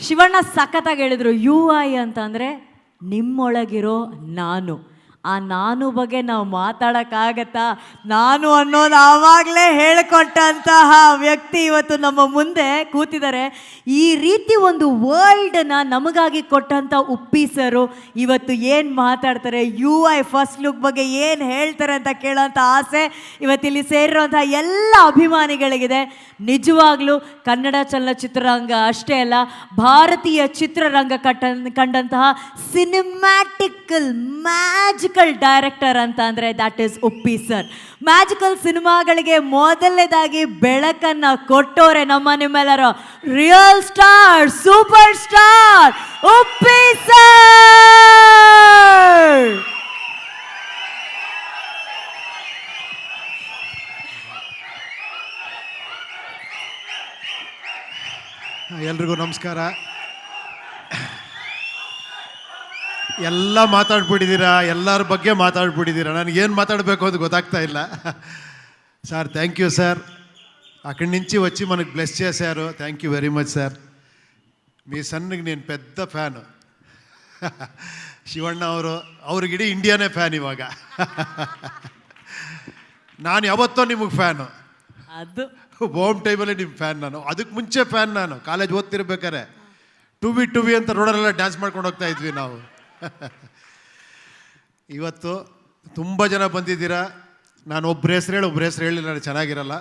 ಶಿವಣ್ಣ ಸಖತ್ತಾಗಿ ಹೇಳಿದ್ರು you I ಅಂತಂದರೆ ನಿಮ್ಮೊಳಗಿರೋ ನಾನು. ಆ ನಾನು ಬಗ್ಗೆ ನಾವು ಮಾತಾಡೋಕ್ಕಾಗತ್ತಾ? ನಾನು ಅನ್ನೋದು ಆವಾಗಲೇ ಹೇಳಿಕೊಟ್ಟಂತಹ ವ್ಯಕ್ತಿ ಇವತ್ತು ನಮ್ಮ ಮುಂದೆ ಕೂತಿದ್ದಾರೆ. ಈ ರೀತಿ ಒಂದು ವರ್ಲ್ಡನ್ನು ನಮಗಾಗಿ ಕೊಟ್ಟಂಥ ಉಪ್ಪಿ ಸರು ಇವತ್ತು ಏನು ಮಾತಾಡ್ತಾರೆ? ಯು ಐ ಫಸ್ಟ್ ಲುಕ್ ಬಗ್ಗೆ ಏನು ಹೇಳ್ತಾರೆ ಅಂತ ಕೇಳೋಂಥ ಆಸೆ ಇವತ್ತಿಲ್ಲಿ ಸೇರಿರೋಂಥ ಎಲ್ಲ ಅಭಿಮಾನಿಗಳಿಗಿದೆ. ನಿಜವಾಗ್ಲೂ ಕನ್ನಡ ಚಲನಚಿತ್ರರಂಗ ಅಷ್ಟೇ ಅಲ್ಲ, ಭಾರತೀಯ ಚಿತ್ರರಂಗ ಕಟ್ಟ ಕಂಡಂತಹ ಸಿನಿಮ್ಯಾಟಿಕಲ್ ಮ್ಯಾಜಿಕಲ್ ಡೈರೆಕ್ಟರ್ ಅಂತ ಅಂದರೆ that is Uppi sir magical ಸಿನಿಮಾಗಳಿಗೆ ಮೊದಲನೇದಾಗಿ ಬೆಳಕನ್ನ ಕೊಟ್ಟೋರೆ ನಮ್ಮ ನಿಮ್ಮೆಲ್ಲರ. Real star super star Uppi sir ಎಲ್ರಿಗೂ ನಮಸ್ಕಾರ. ಎಲ್ಲ ಮಾತಾಡ್ಬಿಟ್ಟಿದ್ದೀರಾ? ಎಲ್ಲರ ಬಗ್ಗೆ ಮಾತಾಡ್ಬಿಟ್ಟಿದ್ದೀರಾ? ನನಗೇನು ಮಾತಾಡಬೇಕು ಅಂತ ಗೊತ್ತಾಗ್ತಾ ಇಲ್ಲ. ಸರ್ ಥ್ಯಾಂಕ್ ಯು ಸರ್ అక్కడి ನಿಂಚಿ వచ్చి మనకు ಬ್ಲೆಸ್ చేశారు thank you very much sir మీ ಸಣ್ಣಗೆ నేను పెద్ద ಫ್ಯಾನು ಶಿವಣ್ಣ ಅವರು ಅವ್ರಿಗಿಡೀ ಇಂಡಿಯಾನೇ ಫ್ಯಾನ್ ಇವಾಗ. ನಾನು ಯಾವತ್ತೋ ನಿಮಗೆ ಫ್ಯಾನು ಅದು. ಹೋಮ್ ಟೈಮಲ್ಲಿ ನಿಮ್ಮ ಫ್ಯಾನ್ ನಾನು. ಅದಕ್ಕೆ ಮುಂಚೆ ಫ್ಯಾನ್ ನಾನು. ಕಾಲೇಜ್ ಓದ್ತಿರ್ಬೇಕಾರೆ ಟು ವಿ ಟು ಬಿ ಅಂತ ರೋಡಲ್ಲೆಲ್ಲ ಡ್ಯಾನ್ಸ್ ಮಾಡ್ಕೊಂಡು ಹೋಗ್ತಾ ಇದ್ವಿ ನಾವು. ಇವತ್ತು ತುಂಬ ಜನ ಬಂದಿದ್ದೀರಾ? ನಾನು ಒಬ್ಬರ ಹೆಸರು ಹೇಳಿ ಒಬ್ಬರ ಹೆಸರು ಹೇಳಿ ನಾನು ಚೆನ್ನಾಗಿರಲ್ಲ.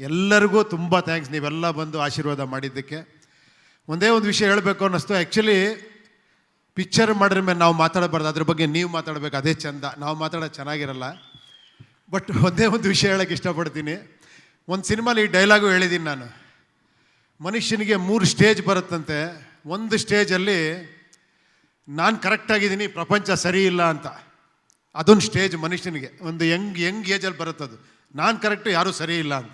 ಎಲ್ಲರಿಗೂ ತುಂಬ ಥ್ಯಾಂಕ್ಸ್ ನೀವೆಲ್ಲ ಬಂದು ಆಶೀರ್ವಾದ ಮಾಡಿದ್ದಕ್ಕೆ. ಒಂದೇ ಒಂದು ವಿಷಯ ಹೇಳಬೇಕು ಅನ್ನಿಸ್ತು. ಆ್ಯಕ್ಚುಲಿ ಪಿಕ್ಚರ್ ಮಾಡಿದ್ರ ಮೇಲೆ ನಾವು ಮಾತಾಡಬಾರ್ದು. ಅದ್ರ ಬಗ್ಗೆ ನೀವು ಮಾತಾಡಬೇಕು. ಅದೇ ಚಂದ. ನಾವು ಮಾತಾಡೋದು ಚೆನ್ನಾಗಿರಲ್ಲ. ಬಟ್ ಒಂದೇ ಒಂದು ವಿಷಯ ಹೇಳೋಕ್ಕೆ ಇಷ್ಟಪಡ್ತೀನಿ. ಒಂದು ಸಿನಿಮಾಲಿ ಈ ಡೈಲಾಗು ಹೇಳಿದ್ದೀನಿ ನಾನು. ಮನುಷ್ಯನಿಗೆ ಮೂರು ಸ್ಟೇಜ್ ಬರುತ್ತಂತೆ. ಒಂದು ಸ್ಟೇಜಲ್ಲಿ ನಾನು ಕರೆಕ್ಟಾಗಿದ್ದೀನಿ ಪ್ರಪಂಚ ಸರಿ ಇಲ್ಲ ಅಂತ. ಅದೊಂದು ಸ್ಟೇಜ್ ಮನುಷ್ಯನಿಗೆ. ಒಂದು ಯಂಗ್ ಯಂಗ್ ಏಜಲ್ಲಿ ಬರುತ್ತದು ನಾನು ಕರೆಕ್ಟು ಯಾರೂ ಸರಿ ಇಲ್ಲ ಅಂತ.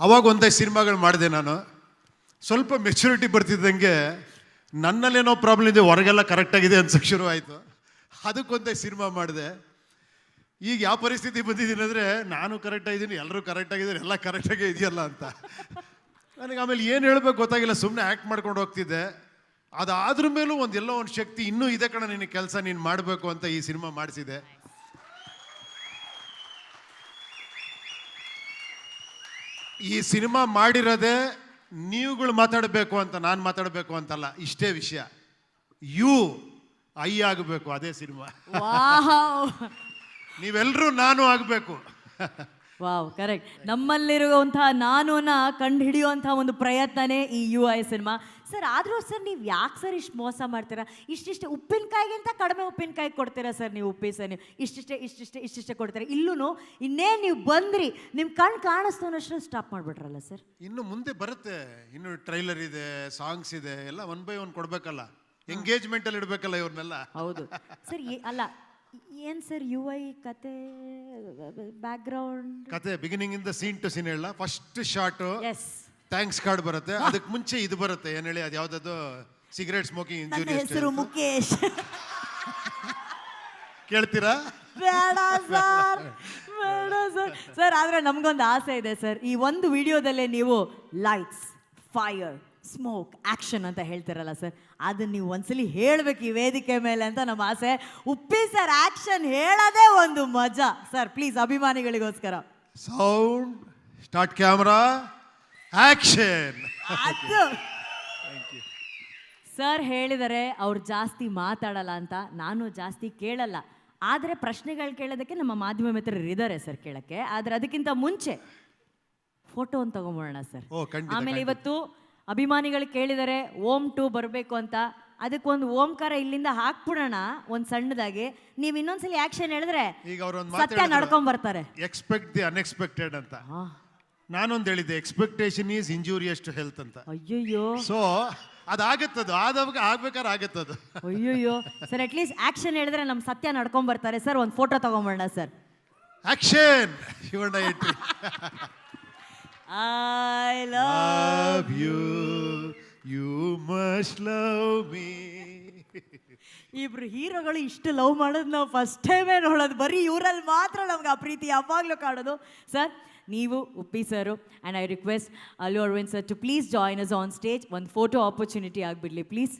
ಅವಾಗ ಒಂದೇ ಸಿನಿಮಾಗಳು ಮಾಡಿದೆ ನಾನು. ಸ್ವಲ್ಪ ಮೆಚುರಿಟಿ ಬರ್ತಿದ್ದಂಗೆ ನನ್ನಲ್ಲೇನೋ ಪ್ರಾಬ್ಲಮ್ ಇದೆ, ಹೊರಗೆಲ್ಲ ಕರೆಕ್ಟಾಗಿದೆ ಅನ್ಸಕ್ಕೆ ಶುರು ಆಯಿತು. ಅದಕ್ಕೊಂದೇ ಸಿನಿಮಾ ಮಾಡಿದೆ. ಈಗ ಯಾವ ಪರಿಸ್ಥಿತಿ ಬಂದಿದ್ದೀನಿ ಅಂದರೆ, ನಾನು ಕರೆಕ್ಟಾಗಿದ್ದೀನಿ ಎಲ್ಲರೂ ಕರೆಕ್ಟಾಗಿದ್ದಾರೆ ಎಲ್ಲ ಕರೆಕ್ಟಾಗೇ ಇದೆಯಲ್ಲ ಅಂತ. ನನಗೆ ಆಮೇಲೆ ಏನು ಹೇಳಬೇಕು ಗೊತ್ತಾಗಿಲ್ಲ ಸುಮ್ಮನೆ ಆ್ಯಕ್ಟ್ ಮಾಡ್ಕೊಂಡು ಹೋಗ್ತಿದ್ದೆ. ಅದಾದ್ರ ಮೇಲೂ ಒಂದು ಎಲ್ಲೋ ಒಂದು ಶಕ್ತಿ ಇನ್ನೂ ಇದೆ ಕಣ ನಿನ್ನ ಕೆಲಸ ನೀನು ಮಾಡಬೇಕು ಅಂತ ಈ ಸಿನಿಮಾ ಮಾಡಿಸಿದೆ. ಈ ಸಿನಿಮಾ ಮಾಡಿರೋದೇ ನೀವುಗಳು ಮಾತಾಡಬೇಕು ಅಂತ ನಾನು ಮಾತಾಡಬೇಕು ಅಂತಲ್ಲ ಇಷ್ಟೇ ವಿಷಯ. ಯು ಐ ಆಗಬೇಕು ಅದೇ ಸಿನಿಮಾ. ನೀವೆಲ್ಲರೂ ನಾನು ಆಗಬೇಕು. Wow correct. ನಮ್ಮಲ್ಲಿರುವಂತಹ ನಾನುನ ಕಂಡು ಹಿಡಿಯುವಂತಹ ಒಂದು ಪ್ರಯತ್ನನೇ ಈ ಯು ಐ ಸಿನಿಮಾ. ಸರ್ ಆದರೂ ಸರ್ ನೀವು ಯಾಕೆ ಸರ್ ಇಷ್ಟು ಮೋಸ ಮಾಡ್ತೀರಾ? ಇಷ್ಟಿಷ್ಟೇ ಉಪ್ಪಿನಕಾಯಿಗಿಂತ ಕಡಿಮೆ ಉಪ್ಪಿನಕಾಯಿ ಕೊಡ್ತೀರಾ ಸರ್ ನೀವು ಉಪ್ಪಿ ಸರ್ ನೀವು? ಇಷ್ಟಿಷ್ಟೇ ಇಷ್ಟಿಷ್ಟೇ ಇಷ್ಟಿಷ್ಟೇ ಕೊಡ್ತೀರಾ? ಇಲ್ಲೂ ಇನ್ನೇ ನೀವು ಬಂದ್ರಿ ನಿಮ್ಮ ಕಣ್ಣು ಕಾಣಿಸ್ತು ಅನ್ನೋಷ್ಟು ಸ್ಟಾಪ್ ಮಾಡಿಬಿಟ್ರಲ್ಲ ಸರ್? ಇನ್ನು ಮುಂದೆ ಬರುತ್ತೆ. ಇನ್ನು ಟ್ರೈಲರ್ ಇದೆ ಸಾಂಗ್ಸ್ ಇದೆ ಎಲ್ಲ ಒನ್ ಬೈ ಒನ್ ಕೊಡ್ಬೇಕಲ್ಲ. ಎಂಗೇಜ್ಮೆಂಟ್ ಅಲ್ಲಿ ಇಡಬೇಕಲ್ಲ ಇವ್ರನ್ನೆಲ್ಲ. ಹೌದು. ಸರ್ ಅಲ್ಲ ಏನು ಸರ್ ಯು ಐ ಕತೆ ಬ್ಯಾಕ್ಗ್ರೌಂಡ್ ಕತೆ ಬಿಗಿನಿಂಗ್ ಇಂದ ಸೀನ್ ಟು ಸೀನ್ ಹೇಳ first short S thanks card ಬರುತ್ತೆ. ಅದಕ್ಕೆ ಮುಂಚೆ ಇದು ಬರುತ್ತೆ. ಏನ್ ಹೇಳಿ ಅದು ಯಾವ್ದದು? ಸಿಗರೇಟ್ ಸ್ಮೋಕಿಂಗ್ ನನ್ನ ಇಂಜುರಿ ಹೆಸರು ಮುಖೇಶ್. ಕೇಳ್ತೀರಾ? ಬೇಡ ಸರ್ ಬೇಡ ಸರ್. ಸರ್ ಆದ್ರೆ ನಮ್ಗೊಂದು ಆಸೆ ಇದೆ ಸರ್. ಈ ಒಂದು ವಿಡಿಯೋದಲ್ಲೇ ನೀವು ಲೈಟ್ಸ್ ಫೈರ್ ಸ್ಮೋಕ್ ಆಕ್ಷನ್ ಅಂತ ಹೇಳ್ತಿರಲ್ಲ ಸರ್ ಅದನ್ನ ನೀವು ಒಂದ್ಸಲಿ ಹೇಳಬೇಕು ಈ ವೇದಿಕೆ ಮೇಲೆ ಅಂತ ನಮ್ಮ ಆಸೆ. ಉಪ್ಪಿ ಸರ್ ಆಕ್ಷನ್ ಹೇಳೋದೇ ಒಂದು ಮಜಾ. ಸರ್ ಪ್ಲೀಸ್ ಅಭಿಮಾನಿಗಳಿಗೋಸ್ಕರ. ಸೌಂಡ್ ಸ್ಟಾರ್ಟ್ ಕ್ಯಾಮ್ರಾ ಆಕ್ಷನ್ ಅದು. ಸರ್ ಹೇಳಿದರೆ ಅವ್ರು ಜಾಸ್ತಿ ಮಾತಾಡಲ್ಲ ಅಂತ ನಾನು ಜಾಸ್ತಿ ಕೇಳಲ್ಲ. ಆದರೆ ಪ್ರಶ್ನೆಗಳು ಕೇಳೋದಕ್ಕೆ ನಮ್ಮ ಮಾಧ್ಯಮ ಮಿತ್ರರು ಇದ್ದಾರೆ ಸರ್ ಕೇಳಕ್ಕೆ. ಆದರೆ ಅದಕ್ಕಿಂತ ಮುಂಚೆ ಫೋಟೋ ಒಂದು ತಗೊಂಬೋಣ ಸರ್ ಓ, ಖಂಡಿತ, ಆಮೇಲೆ ಇವತ್ತು ಅಭಿಮಾನಿಗಳು ಕೇಳಿದರೆ ಓಂ ಟು ಬರಬೇಕು ಅಂತ. ಅದಕ್ಕೊಂದು ಓಂಕಾರ ಇಲ್ಲಿಂದ ಹಾಕ್ಬಿಡೋಣ ಒಂದ್ ಸಣ್ಣದಾಗಿ. ನೀವು ಇನ್ನೊಂದ್ಸಲಿ ಆಕ್ಷನ್ ಹೇಳಿದ್ರೆ ಈಗ ಅವ್ರೊಂದು ಸತ್ಯ ನಡ್ಕೊಂಡ್ ಬರ್ತಾರೆ. ಎಕ್ಸ್ಪೆಕ್ಟ್ ದಿ ಅನ್ಎಕ್ಸ್ಪೆಕ್ಟೆಡ್ ಅಂತ. ನಾನೊಂದು ಹೇಳಿದ್ದೆ expectation is injurious to health ಅಂತ. ಅಯ್ಯಯ್ಯೋ. ಸೊ ಅದಾಗತ್ತದು. ಆದವಾಗ ಆಗ್ಬೇಕಾದ್ರೆ ಆಗತ್ತದು. ಅಯ್ಯಯ್ಯೋ. ಸರ್ ಅಟ್ ಲೀಸ್ಟ್ ಆಕ್ಷನ್ ಹೇಳಿದ್ರೆ ನಮ್ ಸತ್ಯ ನಡ್ಕೊಂಡ್ ಬರ್ತಾರೆ. ಸರ್ ಒಂದ್ photo ತಗೊಂಬೋಣ sir. Action Shivanna I love you. You must love me. ಇಬ್ರು ಹೀರೋಗಳು ಇಷ್ಟು ಲವ್ ಮಾಡೋದು ನಾವು ಫಸ್ಟ್ ಟೈಮೇ ನೋಡೋದು ಬರೀ ಇವರಲ್ಲಿ ಮಾತ್ರ ನಮ್ಗೆ ಆ ಪ್ರೀತಿ ಯಾವಾಗಲೂ ಕಾಣೋದು ಸರ್ ನೀವು Uppi sir and I request Allu Aravind sir to please join us on stage ಒಂದು ಫೋಟೋ ಆಪರ್ಚುನಿಟಿ ಆಗಿಬಿಡಲಿ ಪ್ಲೀಸ್